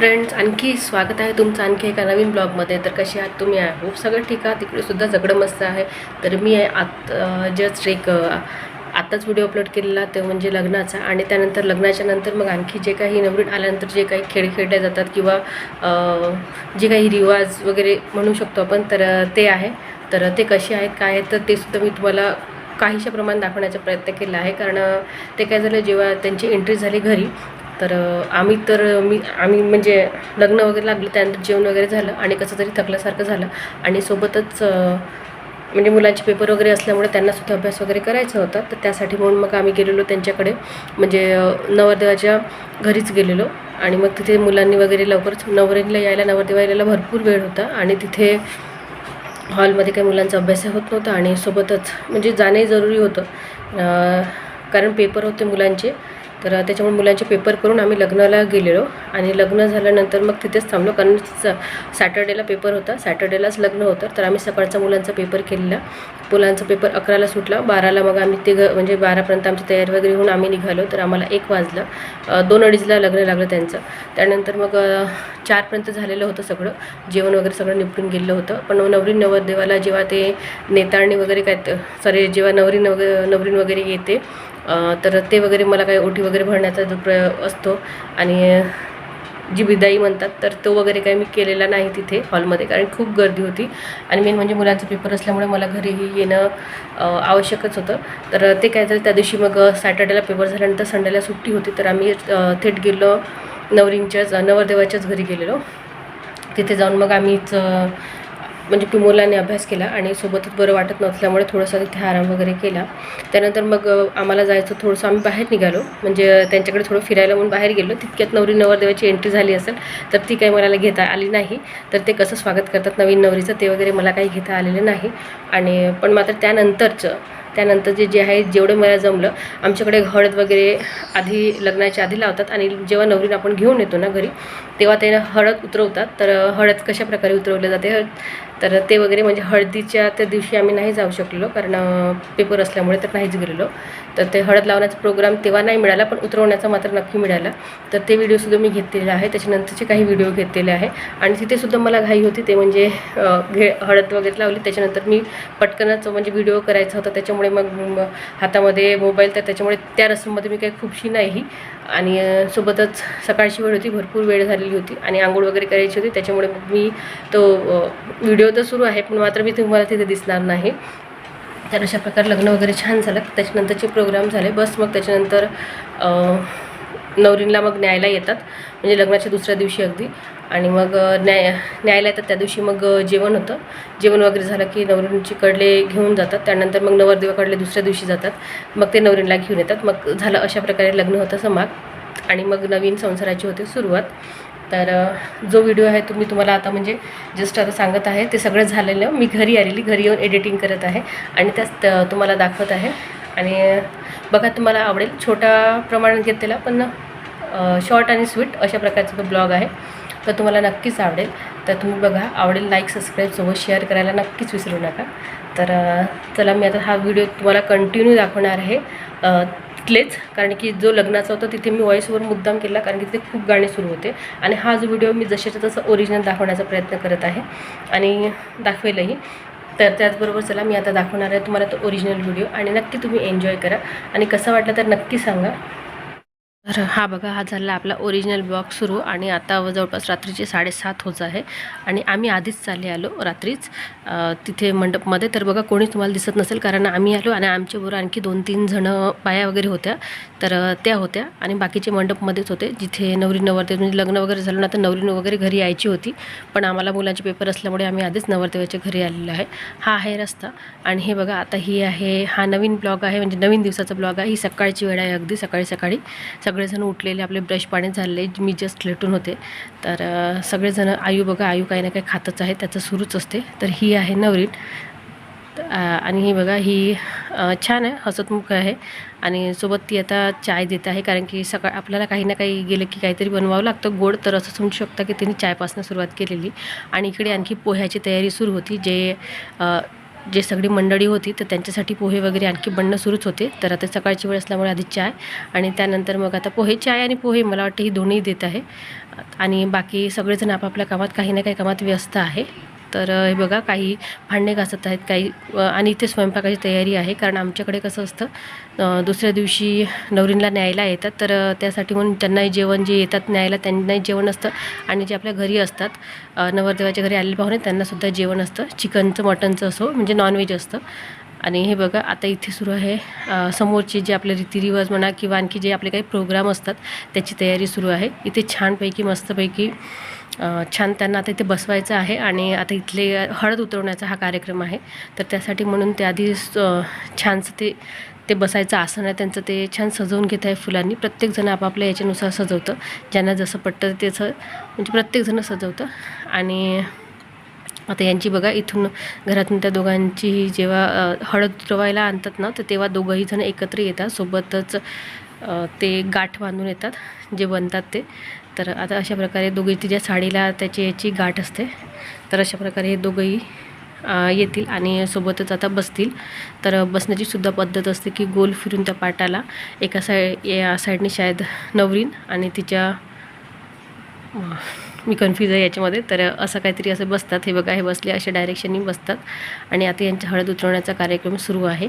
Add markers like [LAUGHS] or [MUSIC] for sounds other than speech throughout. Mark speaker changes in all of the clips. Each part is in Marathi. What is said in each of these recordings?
Speaker 1: फ्रेंड्स आणखी स्वागत आहे तुमचं आणखी एका नवीन ब्लॉगमध्ये. तर कसे आहात तुम्ही? आहे खूप सगळं ठीक आहे. तिकडेसुद्धा सगळं मस्त आहे. तर मी आत जस्ट एक आत्ताच व्हिडिओ अपलोड केलेला तो म्हणजे लग्नाचा. आणि त्यानंतर लग्नाच्या नंतर मग आणखी जे काही नवरीत आल्यानंतर जे काही खेळ खेळले जातात किंवा जे काही रिवाज वगैरे म्हणू शकतो आपण तर ते आहे. तर ते कसे आहेत काय आहेत तर ते सुद्धा मी तुम्हाला काहीशा प्रमाणात दाखवण्याचा प्रयत्न केला आहे. कारण ते काय झालं जेव्हा त्यांची एंट्री झाली घरी तर आम्ही तर मी आम्ही म्हणजे लग्न वगैरे लागलं त्यानंतर जेवण वगैरे झालं आणि कसं तरी थकल्यासारखं झालं. आणि सोबतच म्हणजे मुलांचे पेपर वगैरे असल्यामुळे त्यांनासुद्धा अभ्यास वगैरे करायचा होता. तर त्यासाठी म्हणून मग आम्ही गेलेलो त्यांच्याकडे. म्हणजे नवरदेवाच्या घरीच गेलेलो. आणि मग तिथे मुलांनी वगैरे लवकरच नवरीला यायला नवरदेवा यायला भरपूर वेळ होता. आणि तिथे हॉलमध्ये काही मुलांचा अभ्यास होत नव्हता. आणि सोबतच म्हणजे जाणे जरुरी होतं. कारण पेपर होते मुलांचे. तर त्याच्यामुळे मुलांचे पेपर करून आम्ही लग्नाला गेलेलो आणि लग्न झाल्यानंतर मग तिथेच थांबलो. कारण स सॅटर्डेला पेपर होता. सॅटर्डेलाच लग्न होतं. तर आम्ही सकाळचा मुलांचा पेपर केलेला. मुलांचा पेपर अकराला सुटला. बाराला मग आम्ही ते म्हणजे बारापर्यंत आमची तयारी वगैरे होऊन आम्ही निघालो. तर आम्हाला एक वाजलं. दोन अडीचला लग्न लागलं त्यांचं. त्यानंतर मग चारपर्यंत झालेलं होतं सगळं. जेवण वगैरे सगळं निपटून गेलं होतं. पण नवरी नवरदेवाला जेव्हा ते नेताळणी वगैरे काय सॉरी जेव्हा नवरी नव नवरीन वगैरे येते तर ते वगैरे मला काही ओटी वगैरे भरण्याचा जो प्र असतो आणि जी बिदाई म्हणतात तर तो वगैरे काही मी केलेला नाही तिथे हॉलमध्ये कारण खूप गर्दी होती. आणि मेन म्हणजे मुलांचा पेपर असल्यामुळे मला घरीही येणं आवश्यकच होतं. तर ते काय झालं त्या दिवशी मग सॅटर्डेला पेपर झाल्यानंतर संडेला सुट्टी होती तर आम्ही थेट गेलो नवरींच्याच नवरदेवाच्याच घरी गेलेलो. तिथे जाऊन मग आम्हीच म्हणजे पिमोलाने अभ्यास केला आणि सोबतच बरं वाटत नसल्यामुळे थोडंसं तिथे आराम वगैरे केला. त्यानंतर मग आम्हाला जायचं थोडंसं आम्ही बाहेर निघालो. म्हणजे त्यांच्याकडे थोडं फिरायला म्हणून बाहेर गेलो. तितक्यात नवरी नवरदेवाची एंट्री झाली असेल तर ती काही मला घेता आली नाही. तर ते कसं स्वागत करतात नवीन नवरीचं ते वगैरे मला काही घेता आलेलं नाही. आणि पण मात्र त्यानंतरचं त्यानंतर जे जे आहे जेवढं मला जमलं आमच्याकडे हळद वगैरे आधी लग्नाच्या आधी लावतात आणि जेव्हा नवरीन आपण घेऊन येतो ना घरी तेव्हा ते हळद उतरवतात. तर हळद कशा प्रकारे उतरवले जाते? तर ते वगैरे म्हणजे हळदीच्या त्या दिवशी आम्ही नाही जाऊ शकलेलो कारण पेपर असल्यामुळे तर नाहीच गेलेलो. तर ते हळद लावण्याचा प्रोग्राम तेव्हा नाही मिळाला पण उतरवण्याचा मात्र नक्की मिळाला. तर ते व्हिडिओसुद्धा मी घेतलेले आहे. त्याच्यानंतरचे काही व्हिडिओ घेतलेले आहे. आणि तिथेसुद्धा मला घाई होती ते म्हणजे घे हळद वगैरे लावली. त्याच्यानंतर मी पटकनच म्हणजे व्हिडिओ करायचा होता. त्याच्यामुळे मग हातामध्ये मोबाईल तर त्याच्यामुळे त्या रसममध्ये मी काही खूपशी नाही. आणि सोबतच सकाळची वेळ होती भरपूर वेळ झालेली होती आणि आंघोळ वगैरे करायची होती. त्याच्यामुळे मग मी तो व्हिडिओ तर सुरू आहे पण मात्र मी तुम्हाला तिथे दिसणार नाही. तर अशा प्रकारे लग्न वगैरे छान झालं. त्याच्यानंतरचे प्रोग्राम झाले. बस मग त्याच्यानंतर नवरींला मग न्यायला येतात. म्हणजे लग्नाच्या दुसऱ्या दिवशी अगदी. आणि मग न्याय न्यायला त्या दिवशी मग जेवण होतं. जेवण वगैरे झालं की नवरींची कडले घेऊन जातात. त्यानंतर मग नवरदेवाकडले दुसऱ्या दिवशी जातात. मग ते नवरींला घेऊन येतात. मग झालं अशा प्रकारे लग्न होतं समाग. आणि मग नवीन संसाराची होते सुरुवात. तर जो व्हिडिओ आहे तो मी तुम्हाला आता म्हणजे जस्ट आता सांगत आहे ते सगळं झालेलं मी घरी आलेली. घरी येऊन एडिटिंग करत आहे. आणि त्याच तुम्हाला दाखवत आहे. आणि बघा तुम्हाला आवडेल. छोटा प्रमाणात घेतलेला पण शॉर्ट आणि स्वीट अशा प्रकारचा तो ब्लॉग आहे. तर तुम्हाला नक्कीच आवडेल. तर तुम्ही बघा आवडेल लाईक सबस्क्राईब सोबत शेअर करायला नक्कीच विसरू नका. तर चला मी आता हा व्हिडिओ तुम्हाला कंटिन्यू दाखवणार आहे. तिथलेच कारण की जो लग्नाचा होता तिथे मी व्हॉईसवर मुद्दाम केला कारण की तिथे खूप गाणे सुरू होते. आणि हा जो व्हिडिओ मी जशाच्या तसं ओरिजिनल दाखवण्याचा प्रयत्न करत आहे. आणि दाखवेलही. तर त्याचबरोबर चला मी आता दाखवणार आहे तुम्हाला तो ओरिजिनल व्हिडिओ आणि नक्की तुम्ही एन्जॉय करा. आणि कसं वाटलं तर नक्की सांगा. तर हा बघा हा झाला आपला ओरिजिनल ब्लॉग सुरू आणि आता जवळपास रात्रीचे साडेसात होत आहे आणि आम्ही आधीच चालले आलो रात्रीच. तिथे मंडपमध्ये. तर बघा कोणीच तुम्हाला दिसत नसेल कारण आम्ही आलो आणि आमच्याबरोबर आणखी दोन तीन जणं बाया वगैरे होत्या. तर त्या होत्या आणि बाकीचे मंडपमध्येच होते. जिथे नवरी नवरदेव म्हणजे लग्न वगैरे झालं ना तर नवरी वगैरे घरी यायची होती. पण आम्हाला मुलांचे पेपर असल्यामुळे आम्ही आधीच नवरदेवाच्या घरी आलेलो आहे. हा आहे रस्ता आणि हे बघा आता ही आहे हा नवीन ब्लॉग आहे म्हणजे नवीन दिवसाचा ब्लॉग आहे. ही सकाळची वेळ आहे अगदी सकाळी सकाळी. सगळेजण उठलेले आपले ब्रश पाणी झाले मी जस्ट लेटून होते. तर सगळेजण आयू बघा आयू काही ना काही खातच आहे त्याचं सुरूच असते. तर ही आहे नवरीन. आणि ही बघा ही छान आहे हसतमुख आहे. आणि सोबत ती आता चाय देत आहे कारण की सकाळ आपल्याला काही ना काही गेलं की काहीतरी बनवावं लागतं. गोड तर असं समजू शकता की तिने चायपासून सुरुवात केलेली. आणि इकडे आणखी पोह्याची तयारी सुरू होती जे जे सगळी मंडळी होती तर त्यांच्यासाठी पोहे वगैरे आणखी बनणं सुरूच होते. तर आता सकाळची वेळ असल्यामुळे आधी चाय आणि त्यानंतर मग आता पोहे. चाय आणि पोहे मला वाटतं ही दोन्ही देत आहे. आणि बाकी सगळेजण आपापल्या कामात काही ना काही कामात व्यस्त आहे. तर हे बघा काही भांडे घासत आहेत काही आणि इथे स्वयंपाकाची तयारी आहे कारण आमच्याकडे कसं असतं दुसऱ्या दिवशी नवरींला न्यायला येतात तर त्यासाठी म्हणून त्यांनाही जेवण जे येतात न्यायला त्यांनाही जेवण असतं आणि जे आपल्या घरी असतात नवरदेवाच्या घरी आलेले पाहुणे त्यांनासुद्धा जेवण असतं चिकनचं मटनचं असो म्हणजे नॉनव्हेज असतं. आणि हे बघा आता इथे सुरू आहे समोरचे जे आपले रीतिरिवाज म्हणा किंवा आणखी जे आपले काही प्रोग्राम असतात त्याची तयारी सुरू आहे. इथे छानपैकी मस्तपैकी छान त्यांना आता इथे बसवायचं आहे आणि आता इथले हळद उतरवण्याचा हा कार्यक्रम आहे. तर त्यासाठी म्हणून ते आधी छानसं ते ते बसायचं आसन आहे. त्यांचं ते छान सजवून घेत आहे फुलांनी. प्रत्येकजण आपापल्या याच्यानुसार सजवतं. ज्यांना जसं पटतं त्याचं म्हणजे प्रत्येकजण सजवतं. आणि आता यांची बघा इथून घरातून त्या दोघांची जेव्हा हळद उतरवायला आणतात ना तर तेव्हा दोघंही जण एकत्र येतात. सोबतच ते गाठ बांधून येतात जे बनतात ते. तर आता अशा प्रकारे दोघी तिच्या साडीला त्याची याची गाठ असते. तर अशा प्रकारे हे दोघंही येतील आणि सोबतच आता बसतील. तर बसण्याची सुद्धा पद्धत असते की गोल फिरून त्या पाटाला एका साईड या साईडने शायद नवरीन आणि तिच्या मी कन्फ्यूज आहे याच्यामध्ये. तर असं काहीतरी असं बसतात. हे बघा हे बसले अशा डायरेक्शननी बसतात. आणि आता यांच्या हळद उतरवण्याचा कार्यक्रम सुरू आहे.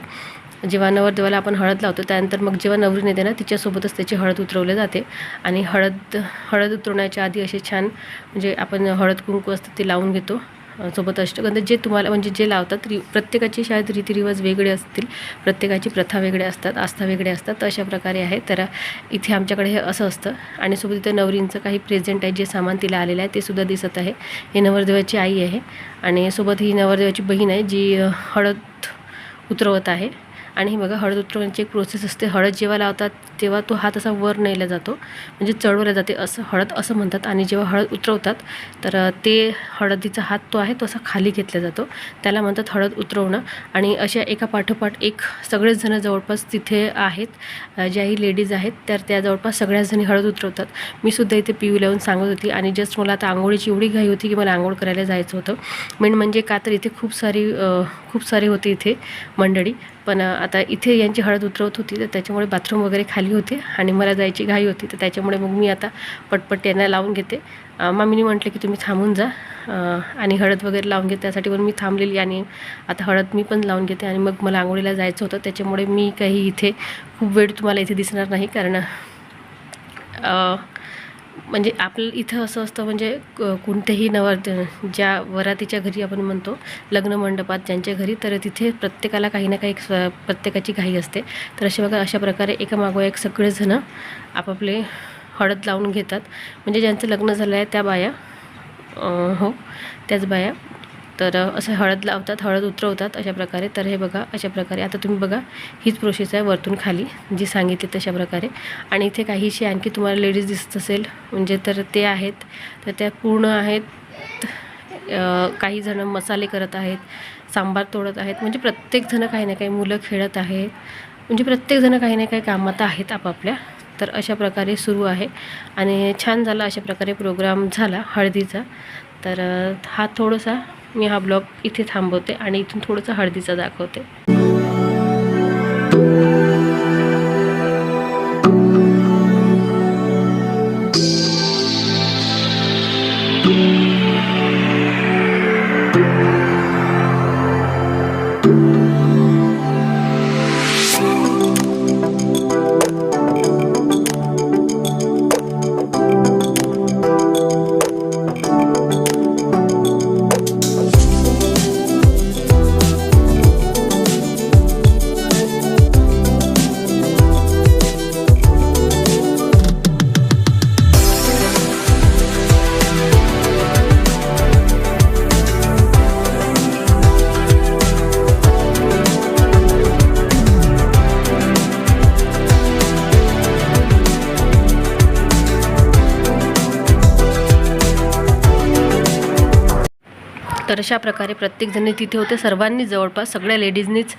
Speaker 1: म्हणजे जेव्हा नवरदेवाला आपण हळद लावतो त्यानंतर मग जेव्हा नवरी नेते ना तिच्यासोबतच त्याची हळद उतरवली जाते. आणि हळद हळद उतरवण्याच्या आधी असे छान म्हणजे आपण हळद कुंकू असतं ते लावून घेतो. सोबत अष्टगंध जे तुम्हाला म्हणजे जे लावतात रि प्रत्येकाची शाळेत रीतिरिवाज वेगळे असतील प्रत्येकाची प्रथा वेगळ्या असतात आस्था वेगळ्या असतात तर अशा प्रकारे आहे. तर इथे आमच्याकडे हे असं असतं. आणि सोबत इथं नवरींचं काही प्रेझेंट आहे जे सामान तिला आलेलं आहे ते सुद्धा दिसत आहे. हे नवरदेवाची आई आहे. आणि सोबत ही नवरदेवाची बहीण आहे जी हळद उतरवत आहे. आणि हे बघा हळद उतरवण्याची एक प्रोसेस असते. हळद जेव्हा लावतात तेव्हा तो हात असा वर नेला जातो. म्हणजे चढवला जाते. असं हळद असं म्हणतात. आणि जेव्हा हळद उतरवतात तर ते हळदीचा हात तो आहे तो असा खाली घेतला जातो. त्याला म्हणतात हळद उतरवणं. आणि अशा एका पाठोपाठ एक सगळेच जणं जवळपास तिथे आहेत. ज्याही लेडीज आहेत तर त्या जवळपास सगळ्याच जणी हळद उतरवतात. मी सुद्धा इथे पिऊ लावून सांगत होती आणि जस्ट मला आता आंघोळीची एवढी घाई होती की मला आंघोळ करायला जायचं होतं. मेन म्हणजे का तर इथे खूप सारी खूप सारी होती इथे मंडळी. पण आता इथे यांची हळद उतरवत होती तर त्याच्यामुळे बाथरूम वगैरे खाली होते आणि मला जायची घाई होती तर त्याच्यामुळे मग मी आता पटपट यांना लावून घेते. मामीने मामीनी म्हटलं की तुम्ही थांबून जा आणि हळद वगैरे लावून घेते त्यासाठी पण मी थांबलेली आणि आता हळद मी पण लावून घेते आणि मग मला आंघोळीला जायचं होतं त्याच्यामुळे मी काही इथे खूप वेळ तुम्हाला इथे दिसणार नाही कारण म्हणजे आपलं इथं असं असतं म्हणजे क- कोणत्याही नवर ज्या वरातीच्या घरी आपण म्हणतो लग्न मंडपात ज्यांच्या घरी तर तिथे प्रत्येकाला काही ना काही स्व- प्रत्येकाची घाई असते. तर अशा बघा अशा प्रकारे एका मागोवा एक सगळेजणं आपापले हळद लावून घेतात. म्हणजे ज्यांचं लग्न झालं आहे त्या बाया हो त्याच बाया तर असं हळद लावतात हळद उतरवतात अशा प्रकारे. तर हे बघा अशा प्रकारे. आता तुम्ही बघा हीच प्रोसेस आहे वरतून खाली जी सांगितली तशा प्रकारे. आणि इथे काहीशी आणखी तुम्हाला लेडीज दिसत असेल म्हणजे तर ते आहेत. तर त्या पूर्ण आहेत. काही जणं मसाले करत आहेत सांबार तोडत आहेत. म्हणजे प्रत्येकजणं काही ना काही मुलं खेळत आहेत. म्हणजे प्रत्येकजणं काही ना काही कामात आहेत आपापल्या. तर अशा प्रकारे सुरू आहे. आणि छान झाला अशा प्रकारे प्रोग्राम झाला हळदीचा. तर हा थोडासा मी हा ब्लॉग इथे थांबवते आणि इथून थोडंसं हळदीचा दाखवते. अशा प्रकारे प्रत्येकजणी तिथे होते. सर्वांनी जवळपास सगळ्या लेडीजनीच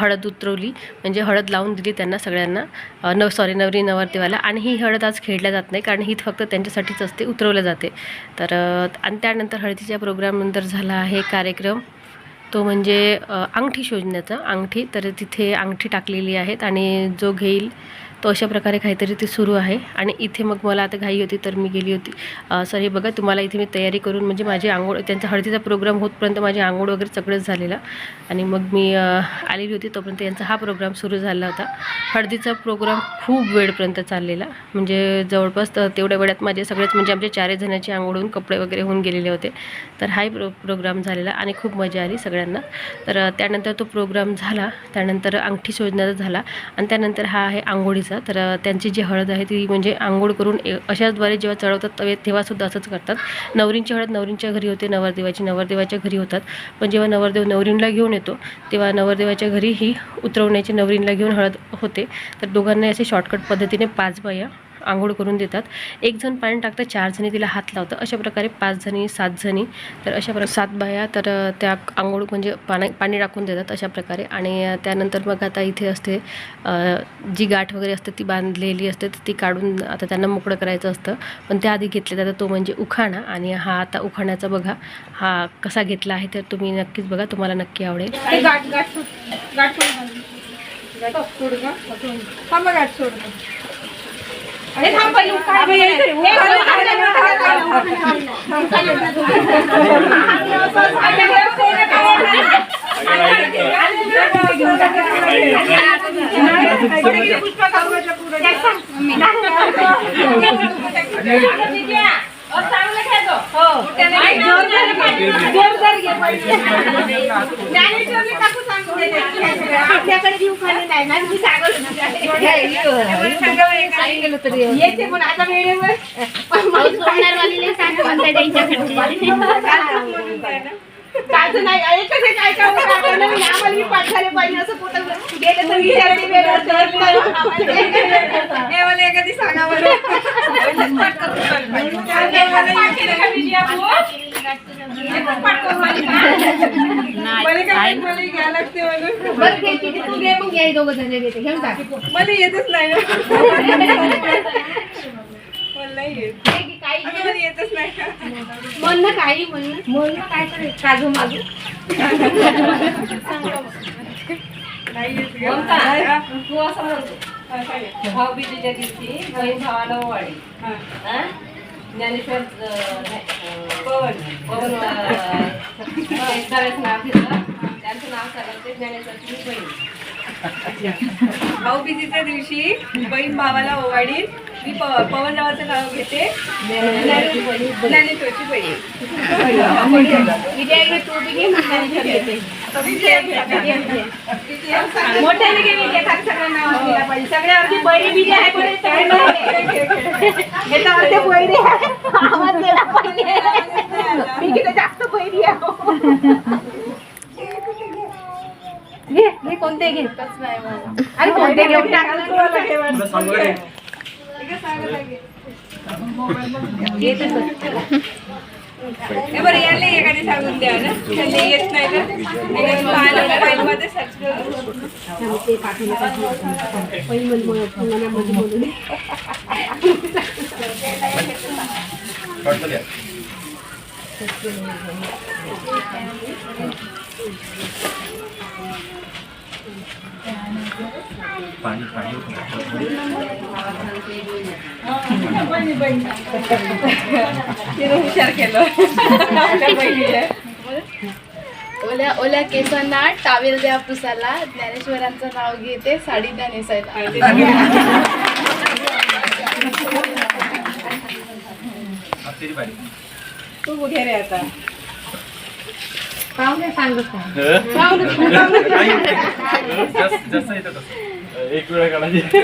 Speaker 1: हळद उतरवली. म्हणजे हळद लावून दिली त्यांना सगळ्यांना. नव सॉरी नवरी नवरदेवाला. आणि ही हळद आज खेळल्या जात नाही कारण ही फक्त त्यांच्यासाठीच असते उतरवल्या जाते. तर आणि त्यानंतर हळदीच्या प्रोग्रामनंतर झाला आहे कार्यक्रम. तो म्हणजे अंगठी शोधण्याचा अंगठी. तर तिथे अंगठी टाकलेली आहेत आणि जो घेईल तो अशा प्रकारे काहीतरी ते सुरू आहे. आणि इथे मग मला आता घाई होती तर मी गेली होती. सर हे बघा तुम्हाला इथे मी तयारी करून म्हणजे माझी आंघोळ त्यांचा हळदीचा प्रोग्राम होतपर्यंत माझी आंघोळ वगैरे सगळंच झालेलं. आणि मग मी आलेली होती तोपर्यंत यांचा हा प्रोग्राम सुरू झाला होता. हळदीचा प्रोग्राम खूप वेळपर्यंत चाललेला. म्हणजे जवळपास तेवढ्या वेळात माझे सगळेच म्हणजे आमच्या चारही जणांची आंघोळ होऊन कपडे वगैरे होऊन गेलेले होते. तर हाही प्रो प्रोग्राम झालेला आणि खूप मजा आली सगळ्यांना. तर त्यानंतर तो प्रोग्राम झाला. त्यानंतर अंगठी शोधण्याचा झाला. आणि त्यानंतर हा आहे आंघोळीचा. तर त्यांची जी हळद आहे ती म्हणजे आंघोळ करून ए- अशाचद्वारे जेव्हा चढवतात तवे तेव्हासुद्धा असंच करतात. नवरींची हळद नवरींच्या घरी होते नवरदेवाची. नवरदेवाच्या घरी होतात. पण जेव्हा नवरदेव नवरींला घेऊन येतो तेव्हा नवरदेवाच्या घरी ही उतरवण्याची नवरींला घेऊन हळद होते. तर दोघांना असे शॉर्टकट पद्धतीने पाच बाया आंघोळ करून देतात. एक जण पाणी टाकतं चार जणी तिला हात लावतं. अशा प्रकारे पाच जणी सात जणी तर अशा प्रकारे सात बाया तर त्या आंघोळ म्हणजे पाणी पाणी टाकून देतात अशा प्रकारे. आणि त्यानंतर मग आता इथे असते जी गाठ वगैरे असते ती बांधलेली असते तर ती काढून आता त्यांना मोकळं करायचं असतं. पण त्याआधी घेतलं जातं तो म्हणजे उखाणा. आणि हा आता उखाण्याचा बघा हा कसा घेतला आहे तर तुम्ही नक्कीच बघा तुम्हाला नक्की आवडेल.
Speaker 2: गाठ गाठ सोड अरे थांब पहिले उखाणा घे. हे पुष्पा आपल्याकडे जीव खाली नाही ना मी. सांगितलं तरी येते पण आता वेळेवर. काचं नाही एकच एक ऐकावं लागलं ना, आम्हाला मी पाठ झाले पाहिजे असं कुठं गेलं तर विचारते [LAUGHS] वेगळं तर [LAUGHS] हे मला एखादी सांगा बरं. काय मला पाठ केलं का विजया बुवा? पण पाठ करून आली का? मला काय मला घ्यायला लागते म्हणून. मला येतच नाही ना. मला नाही येत. अगं, मला येतच नाही का? काजू माजू नाही येत गं. हा.
Speaker 3: तू असं म्हणतो. भाऊबीजेच्या दिवशी बहीण भावाला ओवाळी
Speaker 2: हा.
Speaker 3: हा? ज्ञानेश्वर नाही,
Speaker 2: पवन.
Speaker 3: पवन [LAUGHS] नाव घेतलं त्यांचं नाव सांगितलं ते ज्ञानेश्वरची मी बहीण
Speaker 2: भाऊबीजीच्या दिवशी बहीण भावाला ओवाळी मी पवन नावाचं नाव घेते. ज्ञानेश्वरची बहीण. मोठ्याने घे विजय. सगळ्यांना पाहिजे सगळ्यावरती बैरी विजय आहे बैरी आहे. आवाज पाहिजे. मी किती जास्त बैरी आहे घे घे कोणते घे? अरे कोणते घेऊन टाकलं हे बरं याला एखादी सांगून द्या ना. येत नाही सर्च करून.
Speaker 4: पाणी पाणी
Speaker 2: तिने हुशार केलं. आपल्या बहिणीला.
Speaker 5: ओल्या ओल्या केसांना टावेल द्या पुसाला ज्ञानेश्वरांचं नाव घेते साडी द्या नेसायला
Speaker 2: तू कुठे रे आता.
Speaker 4: जस- [LAUGHS] जसं येतं तसं. एक वेळा काढायची.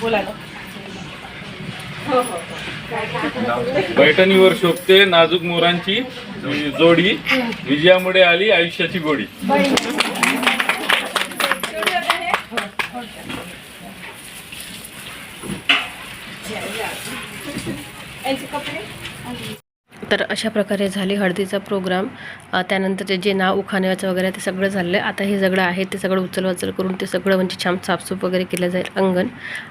Speaker 2: बोला ना.
Speaker 6: पैठणीवर शोभते नाजूक मोरांची जोडी. विजयामुळे आली आयुष्याची गोडी.
Speaker 2: यांचे कपडे [LAUGHS]
Speaker 1: तर अशा प्रकारे झाली हळदीचा प्रोग्राम त्यानंतरचे त्यानंतर जे नाव उखाण्याचं वगैरे ते सगळं झालं आता हे सगळं आहे ते सगळं उचलवाचल करून ते सगळं म्हणजे छान साफसूफ वगैरे केलं जाईल अंगण.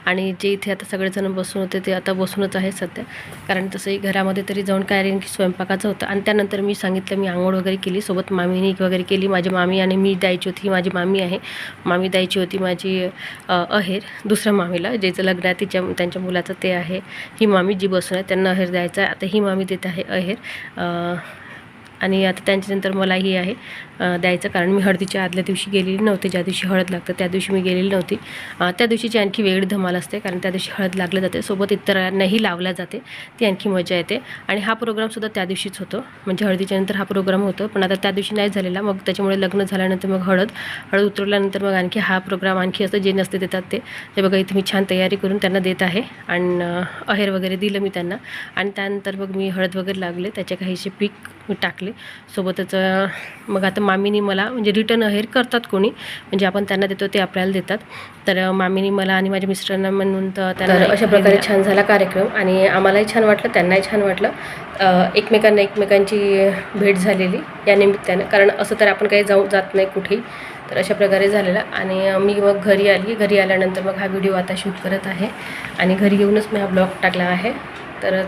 Speaker 1: आणि जे इथे आता सगळेजण बसून होते ते आता बसूनच आहे सध्या. कारण तसंही घरामध्ये तरी जाऊन काय रेन की स्वयंपाकाचं होतं. आणि त्यानंतर मी सांगितलं मी आंघोळ वगैरे केली. सोबत मामीने वगैरे केली. माझी मामी आणि मी द्यायची होती ही माझी मामी आहे. मामी द्यायची होती माझी अहेर दुसऱ्या मामीला ज्याचं लग्न आहे तिच्या त्यांच्या मुलाचं ते आहे. ही मामी जी बसून आहे त्यांना अहेर द्यायचं आहे. आता ही मामी देत आहे अहेर. अ, आणि आता त्यांच्यानंतर मलाही आहे द्यायचं कारण मी हळदीच्या आदल्या दिवशी गेलेली नव्हती ज्या दिवशी हळद लागतं त्या दिवशी मी गेलेली नव्हती. त्या दिवशीची आणखी वेगळी धमाल असते कारण त्या दिवशी हळद लागलं जाते सोबत इतरांनाही लावल्या जाते ती आणखी मजा येते. आणि हा प्रोग्रामसुद्धा त्या दिवशीच होतो म्हणजे हळदीच्या नंतर हा प्रोग्राम होतो पण आता त्या दिवशी नाही झालेला मग त्याच्यामुळे लग्न झाल्यानंतर मग हळद हळद उतरल्यानंतर मग आणखी हा प्रोग्राम आणखी असं जे नसते देतात ते ते बघा इथे मी छान तयारी करून त्यांना देत आहे. आणि अहेर वगैरे दिलं मी त्यांना. आणि त्यानंतर मग मी हळद वगैरे लागले त्याचे काहीसे पीक मी टाकले. सोबतच अ, मग आता मामीनी मला म्हणजे रिटर्न अहेर करतात कोणी म्हणजे आपण त्यांना देतो ते आपल्याला देतात. तर मामीनी मला आणि माझ्या मिस्टरांना म्हणून तर त्यांना अशा प्रकारे छान झाला कार्यक्रम आणि आम्हालाही छान वाटलं त्यांनाही छान वाटलं. एकमेकांना एकमेकांची भेट झालेली या निमित्तानं. कारण असं तर आपण काही जाऊ जात नाही कुठेही. तर अशा प्रकारे झालेलं. आणि मी मग घरी आली. घरी आल्यानंतर मग हा व्हिडिओ आता शूट करत आहे. आणि घरी येऊनच मी हा ब्लॉग टाकला आहे. तर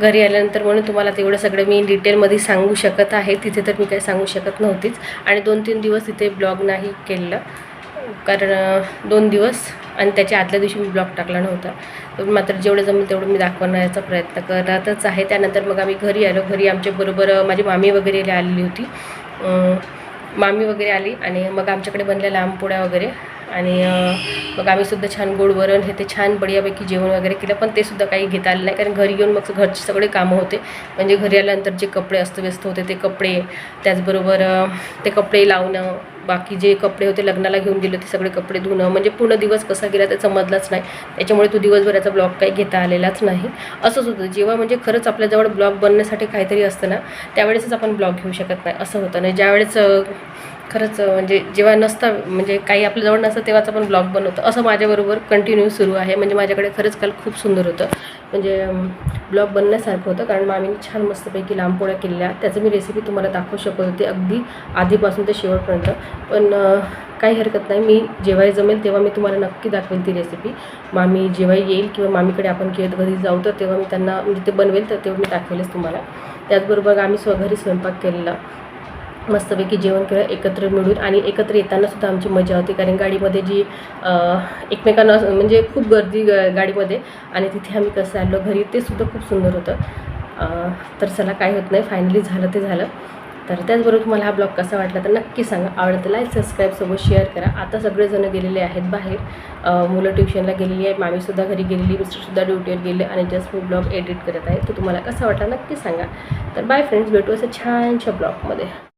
Speaker 1: घरी आल्यानंतर म्हणून तुम्हाला तेवढं सगळं मी डिटेलमध्ये सांगू शकत आहे. तिथे तर मी काही सांगू शकत नव्हतीच. आणि दोन तीन दिवस तिथे ब्लॉग नाही केलं. कारण दोन दिवस आणि त्याच्या आदल्या दिवशी मी ब्लॉग टाकला नव्हता. तर मात्र जेवढं जमेल तेवढं मी दाखवण्याचा प्रयत्न करतच आहे. त्यानंतर मग आम्ही घरी आलो. घरी आमच्याबरोबर माझी मामी वगैरे आलेली होती. मामी वगैरे आली आणि मग आमच्याकडे बनल्या लांब पोळ्या वगैरे. आणि मग आम्ही सुद्धा छान गोड वरण हे ते छान बढियापैकी जेवण वगैरे केलं पण ते सुद्धा काही घेता आलं नाही. कारण घरी येऊन मग घरचे सगळे कामं होते. म्हणजे घरी आल्यानंतर जे कपडे अस्तव्यस्त होते ते कपडे त्याचबरोबर ते कपडे लावणं बाकी जे कपडे होते लग्नाला घेऊन दिले ते सगळे कपडे धुणं. म्हणजे पूर्ण दिवस कसा गेला ते समजलाच नाही. त्याच्यामुळे तो दिवसभराचा ब्लॉग काही घेता आलेलाच नाही. असंच होतं. जेव्हा म्हणजे खरंच आपल्याजवळ ब्लॉग बनण्यासाठी काहीतरी असतं ना त्यावेळेसच आपण ब्लॉग घेऊ शकत नाही. असं होतं. नाही ज्यावेळेस खरंच म्हणजे जेव्हा नसतं म्हणजे काही आपल्याजवळ नसतं तेव्हाच आपण ब्लॉग बनवतो. असं माझ्याबरोबर कंटिन्यू सुरू आहे. म्हणजे माझ्याकडे खरंच काल खूप सुंदर होतं. म्हणजे ब्लॉग बनण्यासारखं होतं. कारण मामीने छान मस्तपैकी लांब पोळ्या केलेल्या त्याचं मी रेसिपी तुम्हाला दाखवू शकत होते अगदी आधीपासून ते शेवटपर्यंत. पण काही हरकत नाही. मी जेव्हाही जमेल तेव्हा मी तुम्हाला नक्की दाखवेल ती रेसिपी मामी जेव्हा येईल किंवा मामीकडे आपण के घरी जाऊ तर तेव्हा मी त्यांना म्हणजे ते बनवेल तर तेव्हा मी दाखवेलच तुम्हाला. त्याचबरोबर आम्ही स्व घरी स्वयंपाक केलेला. मस्तपैकी जेवण केलं एकत्र मिळून आणि एकत्र येताना सुद्धा आमची मजा होती. कारण गाडीमध्ये जी एकमेकांना असं- म्हणजे खूप गर्दी ग- गाडीमध्ये आणि तिथे आम्ही कसं आलो घरी ते सुद्धा खूप सुंदर होतं. तर चला काय होत नाही फायनली झालं ते झालं. तर त्याचबरोबर तुम्हाला हा ब्लॉग कसा वाटला तर नक्की सांगा. आवडतं लाईक सबस्क्राईब सोबत शेअर करा. आता सगळेजण गेलेले आहेत बाहेर. मुलं ट्युशनला गेलेली आहे मामीसुद्धा घरी गेलेली मिस्टरसुद्धा ड्युटीवर गेले आणि जस्ट मी ब्लॉग एडिट करत आहे. तर तुम्हाला कसा वाटला नक्की सांगा. तर बाय फ्रेंड्स भेटू असं छानशा ब्लॉगमध्ये.